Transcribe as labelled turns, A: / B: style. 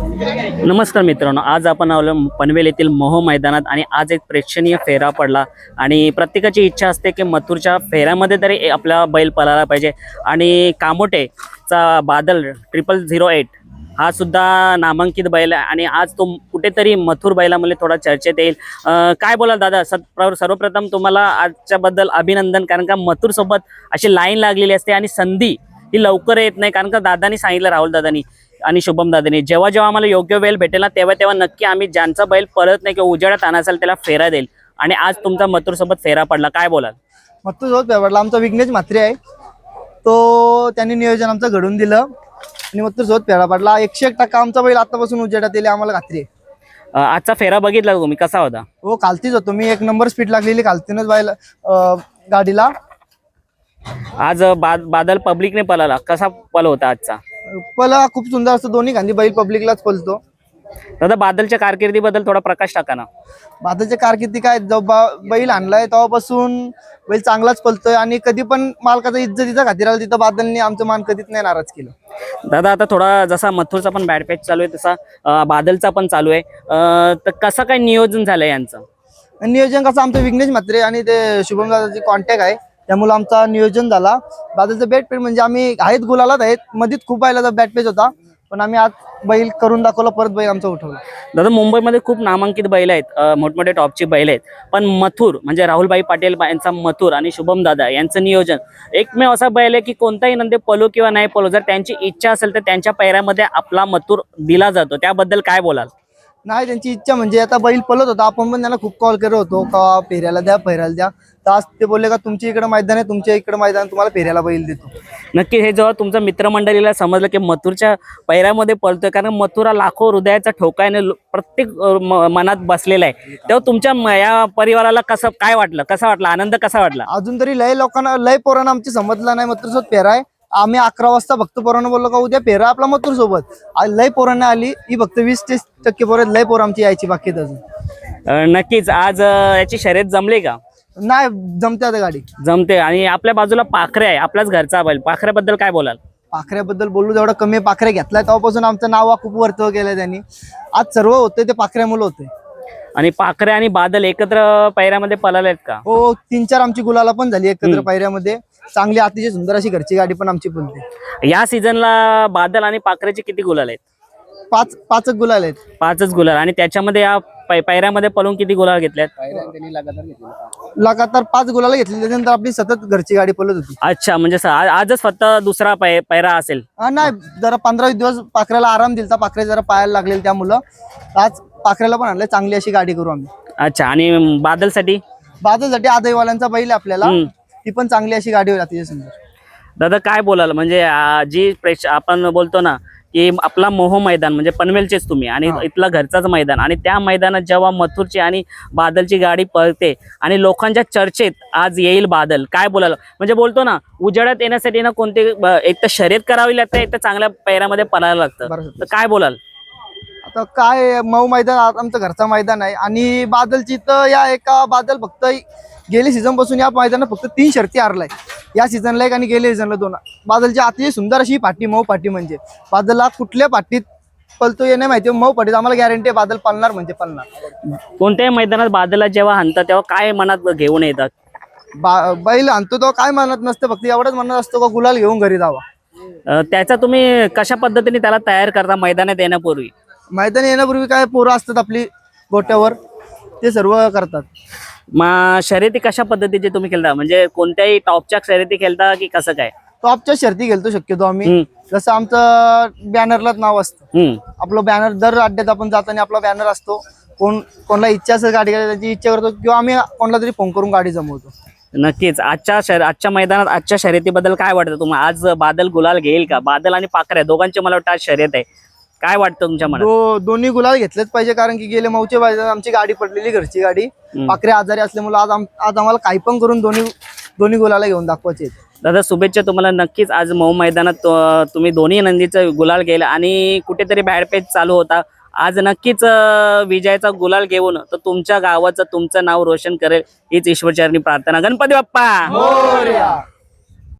A: नमस्कार मित्रांनो आज आपण आलो पनवेल येथील मोह मैदानात आणि आज एक प्रेक्षणीय फेरा पडला. आणि प्रत्येकाची इच्छा असते की मथुरच्या फेऱ्यामध्ये तरी आपला बैल पळायला पाहिजे. आणि कामोटेचा बादल ट्रिपल झिरो एट हा सुद्धा नामांकित बैल आहे. आणि आज तो कुठेतरी मथुर बैलामध्ये थोडा चर्चेत येईल. काय बोला दादा? सत सर्वप्रथम तुम्हाला आजच्याबद्दल अभिनंदन कारण का मथुरसोबत अशी लाईन लागलेली असते आणि संधी ही लवकर येत नाही कारण का दादानी सांगितलं राहुल दादानी आणि शुभम दादानी. जेव्हा जेव्हा आम्हाला योग्य वेळ भेटेल ना तेव्हा तेव्हा नक्की आम्ही ज्यांचा बैल पळत नाही किंवा उजेडात आणायचा त्याला फेरा देईल. आणि आज तुमचा मथुर सोबत फेरा पडला. काय बोलाल?
B: मग तो जोत पेवडला आमचा विघ्नेश म्हात्रे आहे. तो त्यांनी नियोजन आमचं घडून दिलं. आणि मग तो जोत पेढा पडला. एकशे एक टक्का आमचा बैल आतापासून उजेडात येईल आम्हाला खात्री आहे.
A: आजचा फेरा बघितला तुम्ही? कसा होता?
B: हो कालतीच होतो. मी एक नंबर स्पीड लागलेली कालतीनच बैल गाडीला.
A: आज बादल पब्लिकने पळाला. कसा पल होता आजचा?
B: पला खूप सुंदर असतो. दोन्ही खांदी बैल पब्लिकलाच पलतो.
A: दादा बादलच्या कारकिर्दीबद्दल थोडा प्रकाश टाका ना.
B: बादलच्या कारकिर्दी काय जो बा- बैल आणलाय तेव्हापासून बैल चांगलाच पलतोय आणि कधी पण मालकाचा इज्जतीचा खातीर आला तिथं बादलने आमचं मान कधीच नाही नाराज केलं.
A: दादा आता थोडा जसा मथुरचा पण बॅड पॅच चालू आहे तसा अं, बादलचा पण चालू आहे. अं, तर कसं काय नियोजन झालं यांचं?
B: आणि नियोजन कसं आमचं विघ्नेश म्हात्रे आणि ते शुभम दादाची कॉन्टॅक्ट आहे. त्यामुळे आमचा नियोजन झाला. बादलचं बॅट पेज म्हणजे आम्ही आहेत गुलालात आहेत. मध्येच खूप बैलाचा बॅट पेज होता पण आम्ही आज बैल करून दाखवला परत बैल आमचा उठवला.
A: दादा मुंबईमध्ये खूप नामांकित बैल आहेत. मोठमोठे टॉपची बैल आहेत. पण मथुर म्हणजे राहुलभाई पाटील बा- यांचा मथुर आणि शुभम दादा यांचं नियोजन. एकमेव असा बैल आहे की कोणताही नंदे पलो किंवा नाही पलो जर त्यांची इच्छा असेल तर त्यांच्या पैऱ्यामध्ये आपला मथुर दिला जातो. त्याबद्दल काय बोलाल?
B: नाही त्यांची इच्छा म्हणजे आता बैल पलत होता. आपण पण त्यांना खूप कॉल करत होतो का फेऱ्याला द्या फेऱ्याला द्या. तर आज ते बोलले का तुमच्या इकडे मैदान आहे तुमच्या इकडे मैदान तुम्हाला फेऱ्याला बैल देतो.
A: नक्की हे जेव्हा तुमच्या मित्रमंडळीला समजलं की मथुरच्या पैऱ्यामध्ये पळतोय कारण मथुर लाखो हृदयाचा ठोका आहे आणि प्रत्येक म- मनात बसलेला आहे. तेव्हा तुमच्या म- या परिवाराला कसं काय वाटलं? कसा वाटला? आनंद कसा वाटला?
B: अजून तरी लय लोकांना लय पोरांना आमची समजला नाही. मथुर सोबत फेरा आहे. आम्ही अकरा वाजता फक्त पोरांना बोललो का उद्या फेरा आपला मथुर सोबत. आज लय पोरांना आली ही फक्त वीस तीस टक्के पोरं लय पोरं आमची यायची बाकी आहेत अजून.
A: अं, नक्कीच आज अं, याची शर्यत जमली का?
B: नाही जमते आता गाडी.
A: जमते. आणि आपल्या बाजूला पाखरे आहे आपल्याच घरचा बैल. पाखऱ्याबद्दल काय बोलाल?
B: पाखऱ्याबद्दल बोलू जेवढा कमी पाखऱ्या घेतलाय तेव्हापासून आमचं नाव खूप वर्तव केलंय त्यांनी. आज सर्व होते ते पाखऱ्यामुळे होते.
A: आणि पाखरे आणि बादल एकत्र पैऱ्यामध्ये पळाले आहेत का?
B: हो तीन चार आमची गुलाला पण झाली एकत्र पायऱ्यामध्ये चांगली अतिशय सुंदर अशी घरची गाडी पण आमची बोलते
A: या सीझनला बादल आणि पाखरेचे किती गुलाल आहेत?
B: पाच पाच गुलाल आहेत.
A: पाचच गुलाल. आणि त्याच्यामध्ये या पै- पैऱ्यामध्ये पळून किती गुलाल घेतल्यात?
B: लगातार पाच गुलाला घेतली त्याच्यानंतर आपली सतत घरची गाडी पळत होती.
A: अच्छा म्हणजे स- आजच फक्त दुसरा पै पैरा असेल.
B: हा नाही जरा पंधरा वीस दिवस पाखऱ्याला आराम दिलता. पाखरे जरा पायाला लागलेले त्यामुळं आज पाखऱ्याला पण आणलं चांगली अशी गाडी करू आम्ही.
A: अच्छा आणि बादलसाठी?
B: बाजूसाठी आदईवाल्यांचा बैल आहे आपल्याला.
A: हम्म.
B: ती पण चांगली अशी गाडी होईल अतिशय सुंदर
A: दादा काय बोलाल? म्हणजे आ, जी प्रेक्ष आपण बोलतो ना की आपला मोह मैदान म्हणजे पनवेलचेच तुम्ही आणि
B: हा.
A: इथलं घरचाच मैदान आणि त्या मैदानात जेव्हा मथुरची आणि बादलची गाडी पळते आणि लोकांच्या चर्चेत आज येईल बादल काय बोलाल? म्हणजे बोलतो ना उजेडात येण्यासाठी ना कोणते ब- एक तर शर्यत करावी लागते एक तर चांगल्या पैरामध्ये पळायला लागतं.
B: बरं
A: तर काय बोलाल?
B: आता काय मऊ मैदान आमचं घरचा मैदान आहे. आणि बादलची तर या एका बादल फक्त गेली सीझनपासून या मैदानात फक्त तीन शर्ती हारलाय. या सीझनला एक आणि गेल्या सीझनला दोन. बादलची अतिशय सुंदर अशी पाठी मऊ पाठी म्हणजे. बादलला कुठल्या पाठीत पलतो हे नाही माहिती मऊ पाठीत आम्हाला गॅरंटी आहे बादल पळणार म्हणजे पळणार
A: कोणत्याही मैदानात बादलला जेव्हा हाणतात तेव्हा काय मनात घेऊन येतात?
B: बा बैल आणतो तो काय म्हणत नसतं फक्त एवढंच म्हणत असतो का गुलाल घेऊन घरी जावा.
A: त्याचा तुम्ही कशा पद्धतीने त्याला तयार करता मैदानात येण्यापूर्वी?
B: मैदान येण्यापूर्वी काय पोरं असतात आपली गोट्यावर? ते सर्व करतात.
A: मग शर्यती कशा पद्धतीचे तुम्ही खेळता? म्हणजे कोणत्याही टॉपच्या शर्यती खेळता की कसं काय?
B: टॉपच्या शर्ती गेलतो शक्यतो आम्ही. जसं आमचं बॅनरलाच नाव असतं. आपलं बॅनर दर अड्ड्यात आपण जाताना आपला बॅनर असतो. कोण कोणाला इच्छा असेल गाडी त्याची इच्छा करतो किंवा आम्ही कोणाला तरी फोन करून गाडी जमवतो.
A: नक्कीच. आजच्या शर आजच्या मैदानात आजच्या शर्यतीबद्दल काय वाटतं तुम्हाला? आज बादल गुलाल घेईल का? बादल आणि पाखऱ्या दोघांची मला वाटतं आज शर्यत आहे. काय वाटतं तुमच्या मनात
B: दो दोन्ही गुलाल घेतलेच पाहिजे कारण की गेले मौचे पाहिजे आमची गाडी पडलेली घरची गाडी. पाखरे आजारी असल्यामुळे आज आम- आज आम्हाला काही पण करून दोन्ही दोन्ही गुलाला घेऊन दाखवायचे आहेत.
A: दादा शुभेच्छा तुम्हाला नक्कीच आज मऊ मैदानात तुम्ही दोन्ही नंदीचं गुलाल गेला आणि कुठेतरी बॅडपेच चालू होता आज नक्कीच अं, विजयाचा गुलाल घेऊन तर तुमच्या गावाचं तुमचं नाव रोशन करेल हीच ईश्वरचरणी प्रार्थना गणपती बाप्पा.